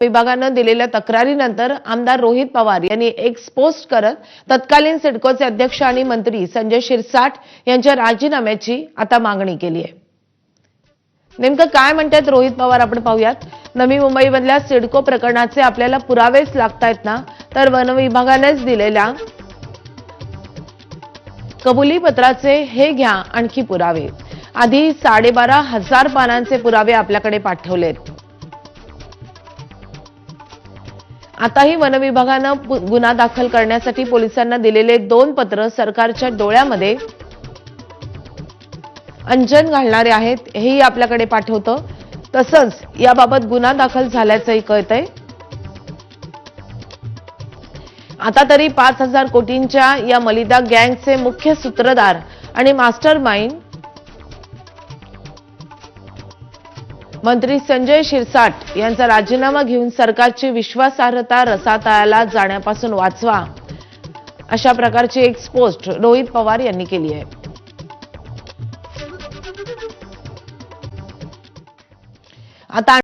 विभागानं दिलेल्या तक्रारीनंतर आमदार रोहित पवार यांनी एक्स पोस्ट करत तत्कालीन सिडकोचे अध्यक्ष आणि मंत्री संजय शिरसाट यांच्या राजीनाम्याची आता मागणी केली आहे. नेमकं काय म्हणतात रोहित पवार आपण पाहूयात. नवी मुंबईमधल्या सिडको प्रकरणाचे आपल्याला पुरावेच लागतायत ना? तर वन विभागानेच दिलेल्या कबुली पत्राचे हे घ्या आणखी पुरावे. आधी साडेबारा हजार पानांचे पुरावे आपल्याकडे पाठवलेत. आताही वनविभागानं पु- गुन्हा दाखल करण्यासाठी पोलिसांना दिलेले दोन पत्र सरकारच्या डोळ्यामध्ये अंजन घालणारे आहेत हेही आपल्याकडे पाठवतं. तसंच याबाबत गुन्हा दाखल झाल्याचंही कळतंय. आता तरी पाच हजार कोटींच्या या मलिदा गँगचे मुख्य सूत्रधार आणि मास्टर माइंड मंत्री संजय शिरसाट यांचा राजीनामा घेऊन सरकारची विश्वासार्हता रसातळाला जाण्यापासून वाचवा. अशा प्रकारची एक पोस्ट रोहित पवार यांनी केली आहे. आता